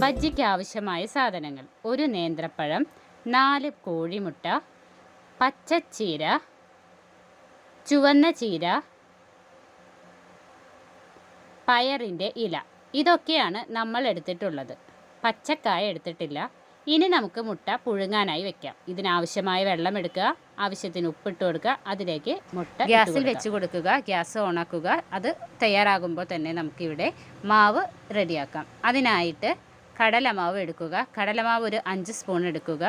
ബജ്ജിക്ക് ആവശ്യമായ സാധനങ്ങൾ. ഒരു നേന്ത്രപ്പഴം നാല് കോഴിമുട്ട പച്ചച്ചീര ചുവന്ന ചീര പയറിന്റെ ഇല. ഇതൊക്കെയാണ് നമ്മൾ എടുത്തിട്ടുള്ളത്. പച്ചക്കായ എടുത്തിട്ടില്ല. ഇനി നമുക്ക് മുട്ട പുഴുങ്ങാനായി വെക്കാം. ഇതിനാവശ്യമായ വെള്ളം എടുക്കുക. ആവശ്യത്തിന് ഉപ്പിട്ട് കൊടുക്കുക. അതിലേക്ക് മുട്ട ഗ്യാസിൽ വെച്ച് കൊടുക്കുക. ഗ്യാസ് ഓണാക്കുക അത് തയ്യാറാകുമ്പോൾ തന്നെ നമുക്കിവിടെ മാവ് റെഡിയാക്കാം. അതിനായിട്ട് കടലമാവ് എടുക്കുക. കടലമാവ് ഒരു അഞ്ച് സ്പൂൺ എടുക്കുക.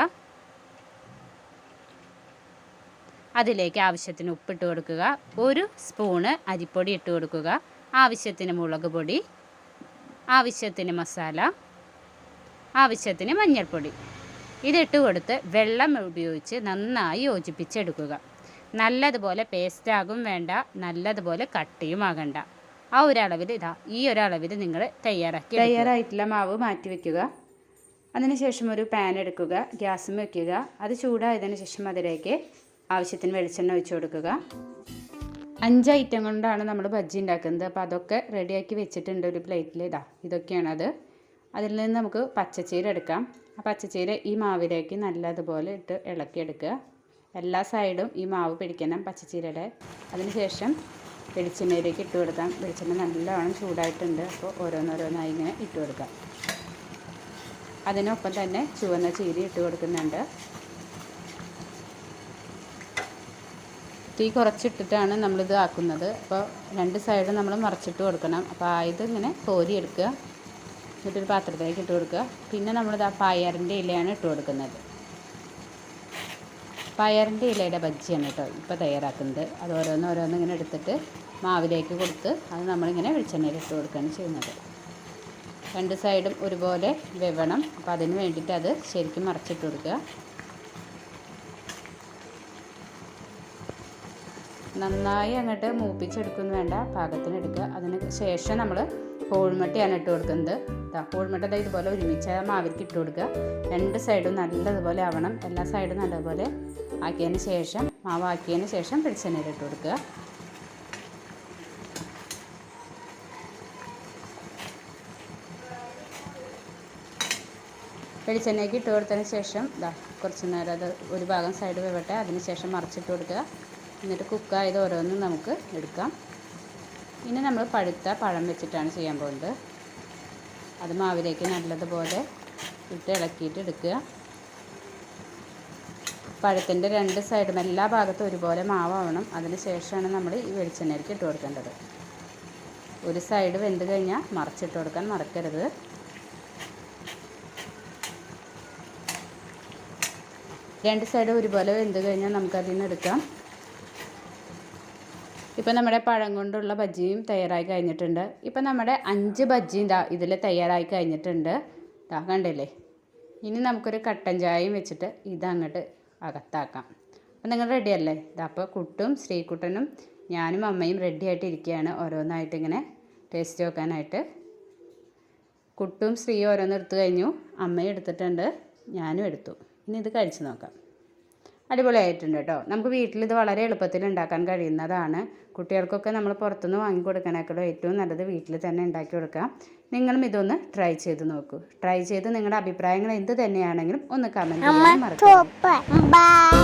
അതിലേക്ക് ആവശ്യത്തിന് ഉപ്പിട്ട് കൊടുക്കുക. ഒരു സ്പൂണ് അരിപ്പൊടി ഇട്ട് കൊടുക്കുക. ആവശ്യത്തിന് മുളക് പൊടി ആവശ്യത്തിന് മസാല ആവശ്യത്തിന് മഞ്ഞൾപ്പൊടി. ഇതിട്ട് കൊടുത്ത് വെള്ളം ഉപയോഗിച്ച് നന്നായി യോജിപ്പിച്ചെടുക്കുക. നല്ലതുപോലെ പേസ്റ്റാകും വേണ്ട നല്ലതുപോലെ കട്ടിയും ആകണ്ട. ആ ഒരളവിൽ ഇതാ ഈ ഒരളവിൽ നിങ്ങൾ തയ്യാറാക്കി തയ്യാറായിട്ടുള്ള മാവ് മാറ്റി വെക്കുക. അതിനുശേഷം ഒരു പാൻ എടുക്കുക ഗ്യാസും വെക്കുക. അത് ചൂടായതിനു ശേഷം അതിലേക്ക് ആവശ്യത്തിന് വെളിച്ചെണ്ണ ഒഴിച്ചു കൊടുക്കുക. അഞ്ച് ഐറ്റം കൊണ്ടാണ് നമ്മൾ ബജ്ജി ഉണ്ടാക്കുന്നത്. അപ്പോൾ അതൊക്കെ റെഡിയാക്കി വെച്ചിട്ടുണ്ട് ഒരു പ്ലേറ്റിൽ ഇതാ ഇതൊക്കെയാണ് അത്. അതിൽ നിന്ന് നമുക്ക് പച്ചച്ചീര എടുക്കാം. ആ പച്ചച്ചീര ഈ മാവിലേക്ക് നല്ലതുപോലെ ഇട്ട് ഇളക്കിയെടുക്കുക. എല്ലാ സൈഡും ഈ മാവ് പിടിക്കണം പച്ചച്ചീരയുടെ. അതിനുശേഷം വെളിച്ചെണ്ണയിലേക്ക് ഇട്ട് കൊടുക്കാം. വെളിച്ചെണ്ണ നല്ലവണ്ണം ചൂടായിട്ടുണ്ട്. അപ്പോൾ ഓരോന്നോരോന്നായി ഇങ്ങനെ ഇട്ട് കൊടുക്കാം. അതിനൊപ്പം തന്നെ ചുവന്ന ചീരി ഇട്ട് കൊടുക്കുന്നുണ്ട്. തീ കുറച്ചിട്ടിട്ടാണ് നമ്മളിത് ആക്കുന്നത്. അപ്പോൾ രണ്ട് സൈഡും നമ്മൾ മറച്ചിട്ട് കൊടുക്കണം. അപ്പോൾ ഇത് ഇങ്ങനെ കോരിയെടുക്കുക. എന്നിട്ടൊരു പാത്രത്തിലേക്ക് ഇട്ട് കൊടുക്കുക. പിന്നെ നമ്മളിത് ആ പായറിന്റെ ഇലയാണ് ഇട്ട് കൊടുക്കുന്നത്. പയറിന്റെ ഇലയുടെ ബജ്ജിയാണ് കേട്ടോ ഇപ്പോൾ തയ്യാറാക്കുന്നത്. അത് ഓരോന്ന് ഓരോന്ന് ഇങ്ങനെ എടുത്തിട്ട് മാവിലേക്ക് കൊടുത്ത് അത് നമ്മളിങ്ങനെ വെളിച്ചെണ്ണയിൽ ഇട്ട് കൊടുക്കുകയാണ് ചെയ്യുന്നത്. രണ്ട് സൈഡും ഒരുപോലെ വെവണം അപ്പോൾ അതിന് വേണ്ടിയിട്ട് അത് ശരിക്കും മറച്ചിട്ട് കൊടുക്കുക. നന്നായി അങ്ങോട്ട് മൂപ്പിച്ചെടുക്കുന്നു വേണ്ട. പാകത്തിന് എടുക്കുക. അതിന് ശേഷം നമ്മൾ കോഴിമുട്ടയാണ് ഇട്ട് കൊടുക്കുന്നത്. കോഴിമുട്ട ഇതുപോലെ ഒരുമിച്ച് ആ മാവിലേക്ക് ഇട്ട് കൊടുക്കുക. രണ്ട് സൈഡും നല്ലതുപോലെ ആവണം. എല്ലാ സൈഡും നല്ലതുപോലെ ആക്കിയതിന് ശേഷം മാവ് ആക്കിയതിന് ശേഷം വെളിച്ചെണ്ണയിൽ ഇട്ട് കൊടുക്കുക. വെളിച്ചെണ്ണയ്ക്ക് ഇട്ട് കൊടുത്തതിന് ശേഷം ഇതാ കുറച്ച് നേരം അത് ഒരു ഭാഗം സൈഡ് വെവട്ടെ അതിന് ശേഷം മറിച്ചിട്ട് കൊടുക്കുക. എന്നിട്ട് കുക്കായത് ഓരോന്നും നമുക്ക് എടുക്കാം. ഇനി നമ്മൾ പഴുത്ത പഴം വെച്ചിട്ടാണ് ചെയ്യാൻ പോകുന്നത്. അത് മാവിലേക്ക് നല്ലതുപോലെ ഇട്ട് ഇളക്കിയിട്ട് എടുക്കുക. പഴത്തിന്റെ രണ്ട് സൈഡും എല്ലാ ഭാഗത്തും ഒരുപോലെ മാവാവണം. അതിന് ശേഷമാണ് നമ്മൾ ഈ വെളിച്ചെണ്ണയിലേക്ക് ഇട്ട് കൊടുക്കേണ്ടത്. ഒരു സൈഡ് വെന്ത് കഴിഞ്ഞാൽ മറിച്ചിട്ട് കൊടുക്കാൻ മറക്കരുത്. രണ്ട് സൈഡ് ഒരുപോലെ വെന്ത് കഴിഞ്ഞാൽ നമുക്കതിൽ നിന്ന് എടുക്കാം. ഇപ്പം നമ്മുടെ പഴം കൊണ്ടുള്ള ബജ്ജിയും തയ്യാറായി കഴിഞ്ഞിട്ടുണ്ട്. ഇപ്പം നമ്മുടെ അഞ്ച് ബജ്ജിയും ദാ ഇതിൽ തയ്യാറായി കഴിഞ്ഞിട്ടുണ്ട്. ദാ കണ്ടില്ലേ? ഇനി നമുക്കൊരു കട്ടൻ ചായയും വെച്ചിട്ട് ഇതങ്ങോട്ട് അകത്താക്കാം. അപ്പം നിങ്ങൾ റെഡി അല്ലേ? ഇതപ്പോൾ കുട്ടും ശ്രീകുട്ടനും ഞാനും അമ്മയും റെഡി ആയിട്ട് ഇരിക്കുകയാണ് ഓരോന്നായിട്ട് ഇങ്ങനെ ടേസ്റ്റ് നോക്കാനായിട്ട്. കുട്ടും ശ്രീയും ഓരോന്ന് എടുത്തു കഴിഞ്ഞു. അമ്മയും എടുത്തിട്ടുണ്ട്. ഞാനും എടുത്തു. ഇനി ഇത് കഴിച്ച് നോക്കാം. അടിപൊളിയായിട്ടുണ്ട് കേട്ടോ നമുക്ക് വീട്ടിൽ ഇത് വളരെ എളുപ്പത്തിൽ ഉണ്ടാക്കാൻ കഴിയുന്നതാണ്. കുട്ടികൾക്കൊക്കെ നമ്മൾ പുറത്തുനിന്ന് വാങ്ങി കൊടുക്കണേക്കാളും ഏറ്റവും നല്ലത് വീട്ടിൽ തന്നെ ഉണ്ടാക്കി കൊടുക്കാം. നിങ്ങളും ഇതൊന്ന് ട്രൈ ചെയ്ത് നോക്കൂ. ട്രൈ ചെയ്ത് നിങ്ങളുടെ അഭിപ്രായങ്ങൾ എന്ത് തന്നെയാണെങ്കിലും ഒന്ന് കമന്റ് ചെയ്യാൻ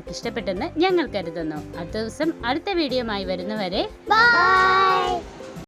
നിങ്ങൾക്ക് ഇഷ്ടപ്പെട്ടെന്ന് ഞങ്ങൾ കരുതുന്നു അടുത്ത ദിവസം അടുത്ത വീഡിയോ ആയി വരുന്നവരെ Bye.